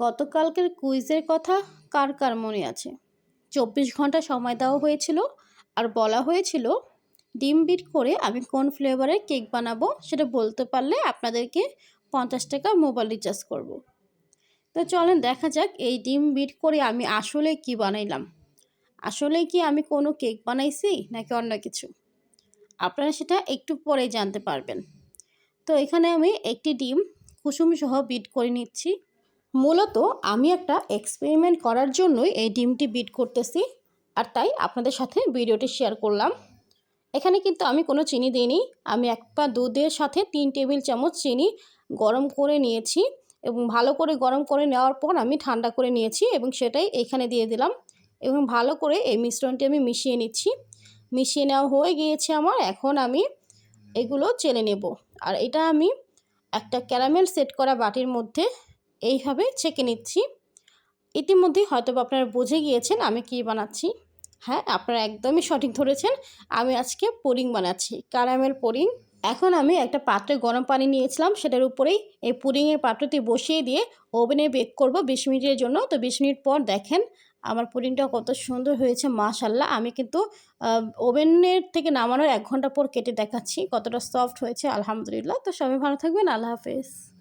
গতকালকের কুইজের কথা কার কার মনে আছে? চব্বিশ ঘণ্টা সময় দেওয়া হয়েছিল আর বলা হয়েছিল, ডিম বিট করে আমি কোন ফ্লেভারের কেক বানাবো সেটা বলতে পারলে আপনাদেরকে পঞ্চাশ টাকা মোবাইল রিচার্জ করব। তো চলেন দেখা যাক এই ডিম বিট করে আমি আসলে কি বানাইলাম। আসলে কি আমি কোনো কেক বানাইছি নাকি অন্য কিছু? আপনারা সেটা একটু পরেই জানতে পারবেন। তো এখানে আমি একটি ডিম কুসুম সহ বিট করে নিচ্ছি। মূলত আমি একটা এক্সপেরিমেন্ট করার জন্যই এই ডিমটি বিট করতেছি। আর তাই আপনাদের সাথে ভিডিওটি শেয়ার করলাম। এখানে কিন্তু আমি কোনো চিনি দিইনি। আমি এক পা দুধের সাথে তিন টেবিল চামচ চিনি গরম করে নিয়েছি এবং ভালো করে গরম করে নেওয়ার পর আমি ঠান্ডা করে নিয়েছি এবং সেটাই এখানে দিয়ে দিলাম। এবং ভালো করে এই মিশ্রণটি আমি মিশিয়ে নিচ্ছি। মিশিয়ে নেওয়া হয়ে গিয়েছে আমার। এখন আমি এগুলো চেলে নেব। আর এটা আমি একটা ক্যারামেল সেট করা বাটির মধ্যে এইভাবে ছেঁকে নিচ্ছি। ইতিমধ্যেই হয়তো আপনারা বুঝে গিয়েছেন আমি কি বানাচ্ছি। হ্যাঁ আপনারা একদমই সঠিক ধরেছেন। আমি আজকে পুডিং বানাচ্ছি। Caramel pudding. এখন আমি একটা পাত্রে গরম পানি নিয়েছিলাম, সেটার উপরেই এই পুরিংয়ের পাত্রটি বসিয়ে দিয়ে ওভেনে বেক করব বিশ মিনিটের জন্য। তো বিশ মিনিট পর দেখেন আমার পুডিংটা কত সুন্দর হয়েছে মাশাল্লাহ আমি কিন্তু ওভেনের থেকে নামানোর এক ঘণ্টা পর কেটে দেখাচ্ছি কতটা সফট হয়েছে, আলহামদুলিল্লাহ। তো সবাই ভালো থাকবেন, আল্লাহ হাফেজ।